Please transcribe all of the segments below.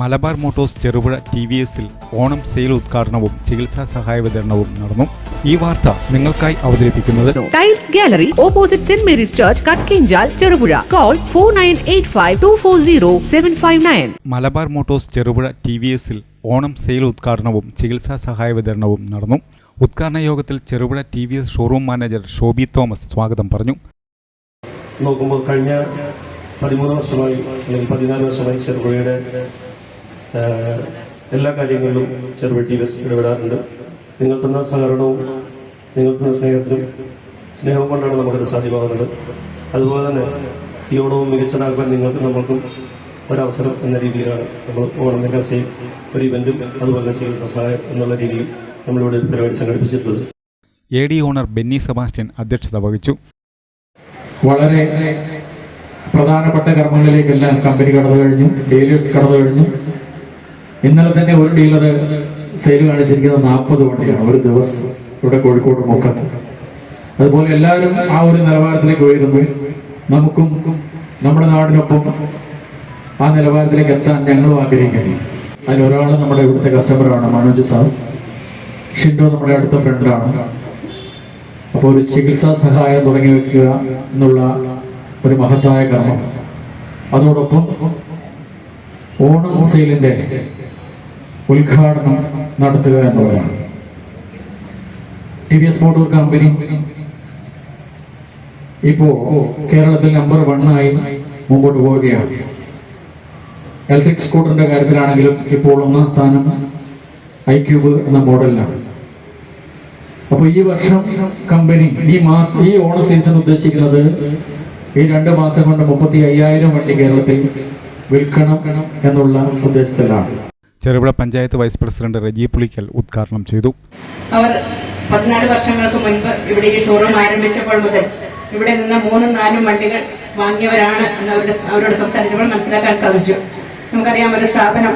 Malabar motors Cherupuzha T V എസിൽ Onam sale ഉദ്ഘാടനവും ചികിത്സാ സഹായ വിതരണവും നടന്നു. ഈ വാർത്ത നിങ്ങൾക്കായി അവതരിപ്പിക്കുന്നത് tiles gallery opposite saint Mary's church Kakkinchal Cherupuzha. Call four nine eight five two four zero seven five nine Malabar motors Cherupuzha T V എസിൽ ഓണം സെയിൽ ഉദ്ഘാടനവും ചികിത്സാ സഹായ വിതരണവും നടന്നു. ഉദ്ഘാടന യോഗത്തിൽ Cherupuzha T V S showroom manager Shobi Thomas സ്വാഗതം പറഞ്ഞു. നോക്കുമ്പോൾ കഴിഞ്ഞ പതിമൂന്ന് വർഷമായി അല്ലെങ്കിൽ പതിനാല് വർഷമായി ചെറുപുഴയുടെ എല്ലാ കാര്യങ്ങളിലും ചെറുപെട്ടി ടി വി എസ് ഇടപെടാറുണ്ട്. നിങ്ങൾ തന്ന സഹകരണവും നിങ്ങൾ തന്ന സ്നേഹത്തിനും സ്നേഹവും കൊണ്ടാണ് നമുക്കിത് സാധ്യമാകുന്നത്. അതുപോലെ തന്നെ ഈ ഓണവും മികച്ചതാക്കാൻ നിങ്ങൾക്കും നമ്മൾക്കും ഒരവസരം എന്ന രീതിയിലാണ് നമ്മൾ ഓണം മെഗാ ഒരു ഇവന്റും അതുപോലെ ചികിത്സ സഹായം എന്നുള്ള രീതിയിൽ നമ്മളിവിടെ ഒരു പരിപാടി സംഘടിപ്പിച്ചിട്ടുള്ളത്. A D owner Benny Sebastian അധ്യക്ഷത വഹിച്ചു. വളരെ പ്രധാനപ്പെട്ട കർമ്മങ്ങളിലേക്കെല്ലാം കമ്പനി കടന്നു കഴിഞ്ഞു ഡെയിലേഴ്സ് കടന്നു കഴിഞ്ഞു. ഇന്നലെ തന്നെ ഒരു ഡീലർ സെയിൽ കാണിച്ചിരിക്കുന്നത് നാൽപ്പത് വണ്ടിയാണ് ഒരു ദിവസം ഇവിടെ കോഴിക്കോട് മുക്കത്ത്. അതുപോലെ എല്ലാവരും ആ ഒരു നിലവാരത്തിലേക്ക് ഉയരുന്നു. നമുക്കും നമ്മുടെ നാടിനൊപ്പം ആ നിലവാരത്തിലേക്ക് എത്താൻ ഞങ്ങളും ആഗ്രഹിക്കുന്നു. അതിലൊരാൾ നമ്മുടെ ഇവിടുത്തെ കസ്റ്റമറാണ് മനോജ് സാർ. ഷിൻഡോ നമ്മുടെ അടുത്ത ഫ്രണ്ടാണ് അപ്പോൾ ഒരു ചികിത്സാ സഹായം തുടങ്ങി വെക്കുക എന്നുള്ള ഒരു മഹത്തായ കർമ്മം. അതോടൊപ്പം ഓണം സെയിലിന്റെ ഉദ്ഘാടനം നടത്തുക എന്നുള്ളതാണ് T V S motor company ഇപ്പോ കേരളത്തിൽ നമ്പർ വണ്ണായി മുമ്പോട്ട് പോവുകയാണ്. ഇലക്ട്രിക് സ്കൂട്ടറിന്റെ കാര്യത്തിലാണെങ്കിലും ഇപ്പോൾ ഒന്നാം സ്ഥാനം ഐ ക്യൂബ് എന്ന മോഡലിലാണ് അപ്പൊ ഈ വർഷം കമ്പനി ഈ മാസം ഈ ഓണ സീസൺ ഉദ്ദേശിക്കുന്നത് ഈ രണ്ട് മാസം കൊണ്ട് മുപ്പത്തി അയ്യായിരം വണ്ടി കേരളത്തിൽ വിൽക്കണം എന്നുള്ള ഉദ്ദേശത്തിലാണ്. ചെറുപുഴ പഞ്ചായത്ത് വൈസ് പ്രസിഡന്റ് റജി പുളിക്കൽ ഉദ്ഘാടനം ചെയ്തു. അവർ പതിനാല് വർഷങ്ങൾക്ക് മുൻപ് ഇവിടെ ഈ ഷോറൂം ആരംഭിച്ചപ്പോൾ മുതൽ ഇവിടെ നിന്ന് മൂന്നും നാലും വണ്ടികൾ വാങ്ങിയവരാണ് എന്ന് അവരുടെ അവരോട് സംസാരിച്ചപ്പോൾ മനസ്സിലാക്കാൻ സാധിച്ചു. നമുക്കറിയാം ഒരു സ്ഥാപനം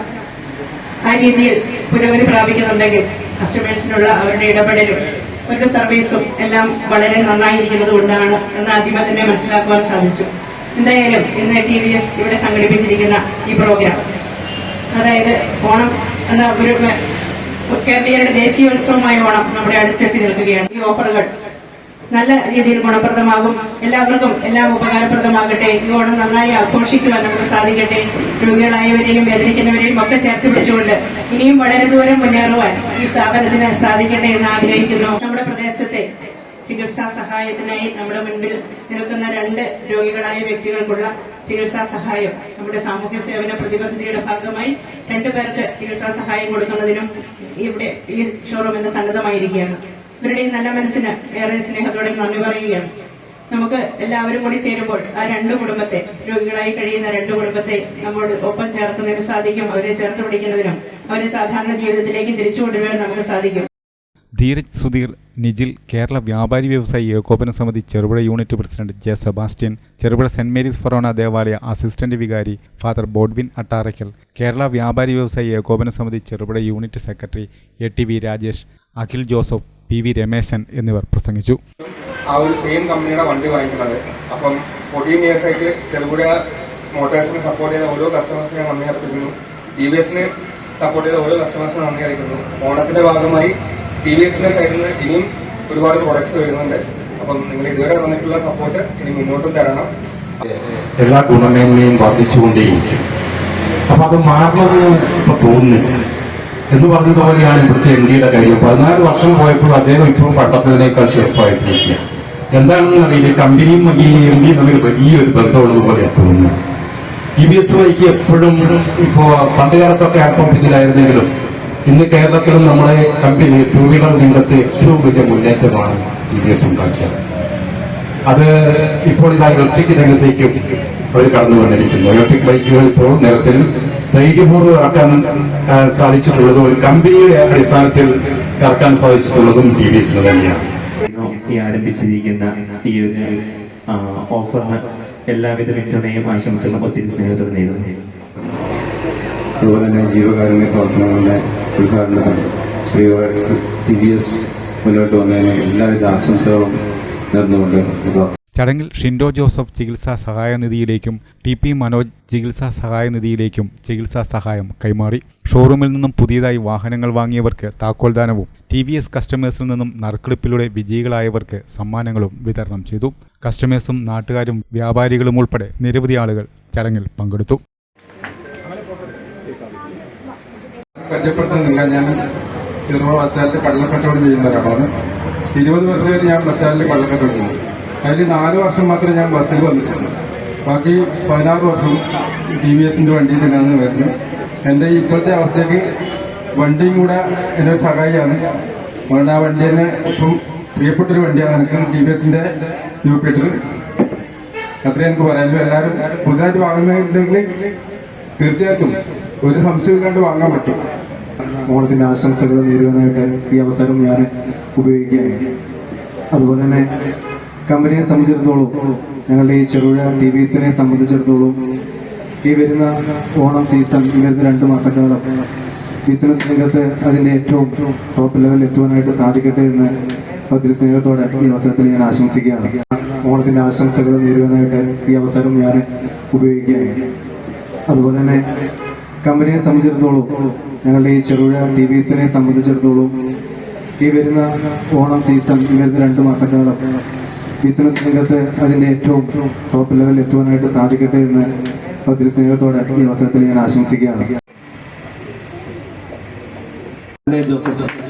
ആ രീതിയിൽ പുരോഗതി പ്രാപിക്കുന്നുണ്ടെങ്കിൽ കസ്റ്റമേഴ്സിനുള്ള അവരുടെ ഇടപെടലും അവരുടെ സർവീസും എല്ലാം വളരെ നന്നായിരിക്കുന്നത് കൊണ്ടാണ് എന്ന് ആദ്യമേ തന്നെ മനസ്സിലാക്കുവാൻ സാധിച്ചു. എന്തായാലും ഇന്ന് ടി വി എസ് ഇവിടെ സംഘടിപ്പിച്ചിരിക്കുന്ന ഈ പ്രോഗ്രാം അതായത് ഓണം എന്ന ഒരു കേരളീയരുടെ ദേശീയോത്സവമായ ഓണം നമ്മുടെ അടുത്തെത്തി നിൽക്കുകയാണ്. ഈ ഓഫറുകൾ നല്ല രീതിയിൽ ഗുണപ്രദമാകും. എല്ലാവർക്കും എല്ലാം ഉപകാരപ്രദമാകട്ടെ. ഈ ഓണം നന്നായി ആഘോഷിക്കുവാൻ നമുക്ക് സാധിക്കട്ടെ. രോഗികളായവരെയും വേദനിക്കുന്നവരെയും ഒക്കെ ചേർത്ത് പിടിച്ചുകൊണ്ട് ഇനിയും വളരെ ദൂരം മുന്നേറുവാൻ ഈ സ്ഥാപനത്തിന് സാധിക്കട്ടെ എന്ന് ആഗ്രഹിക്കുന്നു. നമ്മുടെ പ്രദേശത്തെ ചികിത്സാ സഹായത്തിനായി നമ്മുടെ മുൻപിൽ നിൽക്കുന്ന രണ്ട് രോഗികളായ വ്യക്തികൾക്കുള്ള ചികിത്സാ സഹായം. നമ്മുടെ സാമൂഹ്യ സേവന പ്രതിബദ്ധതയുടെ ഭാഗമായി രണ്ടുപേർക്ക് ചികിത്സാ സഹായം കൊടുക്കുന്നതിനും ഇവിടെ ഈ ഷോറൂം ഇന്ന് സന്നദ്ധമായിരിക്കുകയാണ്. ഇവരുടെ നല്ല മനസ്സിന് ഏറെ സ്നേഹത്തോടെ നന്ദി പറയുകയാണ്. നമുക്ക് എല്ലാവരും കൂടി ചേരുമ്പോൾ ആ രണ്ട് കുടുംബത്തെ രോഗികളായി കഴിയുന്ന രണ്ട് കുടുംബത്തെ നമ്മോട് ഒപ്പം ചേർക്കുന്നതിന് സാധിക്കും. അവരെ ചേർത്ത് പിടിക്കുന്നതിനും അവരെ സാധാരണ ജീവിതത്തിലേക്ക് തിരിച്ചു കൊണ്ടുവരാൻ നമുക്ക് സാധിക്കും. ധീരജ് സുധീർ നിജിൽ കേരള വ്യാപാരി വ്യവസായി ഏകോപന സമിതി Cherupuzha unit president J Sebastian Cherupuzha saint Mary's ഫൊറോണ ദേവാലയ അസിസ്റ്റന്റ് വികാരി ഫാദർ ബോഡ്വിൻ അട്ടാറയ്ക്കൽ കേരള വ്യാപാരി വ്യവസായി ഏകോപന സമിതി Cherupuzha unit secretary A T V Rajesh Akhil Joseph P V Rameshan എന്നിവർ പ്രസംഗിച്ചു. ആ ഒരു സെയിം കമ്പനിയുടെ വണ്ടി വാങ്ങിക്കുന്നത്. അപ്പം ഫോർട്ടീൻ ഇയേഴ്സ് ആയിട്ട് ചെറുപുഴ മോട്ടോഴ്സിനെ സപ്പോർട്ട് ചെയ്ത ഓരോ കസ്റ്റമേഴ്സിനെ നന്ദി അർപ്പിക്കുന്നു. ടി വി എസിന് സപ്പോർട്ട് ചെയ്ത ഓരോ കസ്റ്റമേഴ്സിനെ നന്ദി അറിയിക്കുന്നു. ഓണത്തിന്റെ ഭാഗമായി ടി വി എസിന്റെ സൈഡിൽ നിന്ന് ഇനിയും ഒരുപാട് പ്രൊഡക്ട്സ് വരുന്നുണ്ട്. അപ്പം നിങ്ങൾ ഇതുവരെ തന്നിട്ടുള്ള സപ്പോർട്ട് ഇനി മുന്നോട്ടും തരണം. എല്ലാ ഗുണമേന്മയും വർദ്ധിച്ചുകൊണ്ടേയിരിക്കും. അപ്പൊ അത് മാറുന്നത് ഇപ്പൊ തോന്നുന്നില്ല. എന്ന് പറഞ്ഞതുപോലെയാണ് ഇവിടുത്തെ എം ഡിയുടെ കാര്യം. പതിനാല് വർഷം പോയപ്പോൾ അദ്ദേഹം ഇപ്പോഴും പട്ടത്തതിനേക്കാൾ ചെറുപ്പമായിട്ടിരിക്കുക. എന്താണെന്ന് അറിയില്ല. കമ്പനിയും ഈ എം ഡിയും തമ്മിൽ വലിയൊരു ബന്ധമുള്ളതുപോലെ തോന്നുന്നു ഇ ബി എസ് വൈക്ക് എപ്പോഴും ഇപ്പോ പണ്ട് കാലത്തൊക്കെ അല്പം ഇതിലായിരുന്നെങ്കിലും ഇന്ന് കേരളത്തിലും നമ്മളെ കമ്പനി ടൂ വീലർ രംഗത്ത് ഏറ്റവും വലിയ മുന്നേറ്റമാണ് ടി വി എസ് ഉണ്ടാക്കിയത് അത് ഇപ്പോൾ ഇതാ ഇലക്ട്രിക് രംഗത്തേക്കും അവർ കടന്നു വന്നിരിക്കുന്നു ഇലക്ട്രിക് ബൈക്കുകൾ ഇപ്പോൾ നിരത്തിൽ ധൈര്യപൂർവം ഇറക്കാൻ സാധിച്ചിട്ടുള്ളതും ഒരു കമ്പനിയുടെ അടിസ്ഥാനത്തിൽ ഇറക്കാൻ സാധിച്ചിട്ടുള്ളതും ടി വി എസിന് തന്നെയാണ്. ഈ ആരംഭിച്ചിരിക്കുന്ന ഈ ഒരു ഓഫറിന് എല്ലാവിധ പിന്തുണയും ആശംസകളും ഒത്തിരി സ്നേഹത്തോടെ നേരുന്നു. അതുപോലെ തന്നെ ജീവകാരുണ്യ പ്രവർത്തനങ്ങളുടെ ഉദ്ഘാടനത്തിൽ ശ്രീ ടി വി എസ് മുന്നോട്ട് വന്നതിന് എല്ലാവിധ ആശംസകളും നേർന്നുകൊണ്ട് ചടങ്ങിൽ ഷിൻഡോ ജോസഫ് ചികിത്സാ സഹായ നിധിയിലേക്കും ടി പി മനോജ് ചികിത്സാ സഹായ നിധിയിലേക്കും ചികിത്സാ സഹായം കൈമാറി. ഷോറൂമിൽ നിന്നും പുതിയതായി വാഹനങ്ങൾ വാങ്ങിയവർക്ക് താക്കോൽദാനവും ടി വി എസ് കസ്റ്റമേഴ്സിൽ നിന്നും നറുക്കെടുപ്പിലൂടെ വിജയികളായവർക്ക് സമ്മാനങ്ങളും വിതരണം ചെയ്തു. കസ്റ്റമേഴ്സും നാട്ടുകാരും വ്യാപാരികളും ഉൾപ്പെടെ നിരവധി ആളുകൾ ചടങ്ങിൽ പങ്കെടുത്തു. ഞാൻ ചെറുപുഴ ബസ് സ്റ്റാൻഡിൽ കള്ളക്കച്ചവടം ചെയ്യുന്ന ഒരാളാണ്. ഇരുപത് വർഷമായിട്ട് ഞാൻ ബസ് സ്റ്റാൻഡിൽ കള്ളക്കച്ചവടം ചെയ്യുന്നു. അതിൽ നാല് വർഷം മാത്രമേ ഞാൻ ബസ്സിൽ വന്നിട്ടുള്ളൂ. ബാക്കി പതിനാറ് വർഷം ടി വി എസിന്റെ വണ്ടി തന്നെയാണ് വരുന്നത്. എന്റെ ഇപ്പോഴത്തെ അവസ്ഥയ്ക്ക് വണ്ടിയും കൂടെ എന്റെ ഒരു സഹായിയാണ്. അതുകൊണ്ട് ആ വണ്ടി തന്നെ ഇപ്പം പ്രിയപ്പെട്ടൊരു വണ്ടിയാണ് എനിക്ക് ടി വി എസിന്റെ യൂപ്പിറ്റർ അത്രയും എനിക്ക് പറയാനുള്ളൂ. എല്ലാവരും പുതുതായിട്ട് വാങ്ങുന്നുണ്ടെങ്കിൽ തീർച്ചയായിട്ടും ഒരു സംശയമില്ലാണ്ട് വാങ്ങാൻ പറ്റും. ഓണത്തിന്റെ ആശംസകൾ നേരുവാനായിട്ട് ഈ അവസരം ഞാൻ ഉപയോഗിക്കുകയാണ്. അതുപോലെ തന്നെ കമ്പനിയെ സംബന്ധിച്ചിടത്തോളം ഞങ്ങളുടെ ഈ ചെറുപുഴ ടി വി എസിനെ സംബന്ധിച്ചിടത്തോളം ഈ വരുന്ന ഓണം സീസൺ ഈ വരുന്ന രണ്ട് മാസക്കാലം ബിസിനസ് രംഗത്ത് അതിന്റെ ഏറ്റവും ടോപ്പ് ലെവലിൽ എത്തുവാനായിട്ട് സാധിക്കട്ടെ എന്ന് ഒത്തിരി സ്നേഹത്തോടെ ഈ അവസരത്തിൽ ഞാൻ ആശംസിക്കുകയാണ്. ഓണത്തിന്റെ ആശംസകൾ നേരുവാനായിട്ട് ഈ അവസരം ഞാൻ ഉപയോഗിക്കുകയാണ്. അതുപോലെ തന്നെ കമ്പനിയെ സംബന്ധിച്ചിടത്തോളം ഞങ്ങളുടെ ഈ ചെറുപുഴ ടി വി എസിനെ സംബന്ധിച്ചിടത്തോളം ഈ വരുന്ന ഓണം സീസൺ ഈ വരുന്ന രണ്ട് മാസക്കാലം ബിസിനസ് രംഗത്ത് അതിന്റെ ഏറ്റവും ടോപ്പ് ലെവലിൽ എത്തുവാനായിട്ട് സാധിക്കട്ടെ എന്ന് ഒത്തിരി സ്നേഹത്തോടെ ഈ അവസരത്തിൽ ഞാൻ ആശംസിക്കുകയാണ്. ജോസഫ്.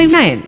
nine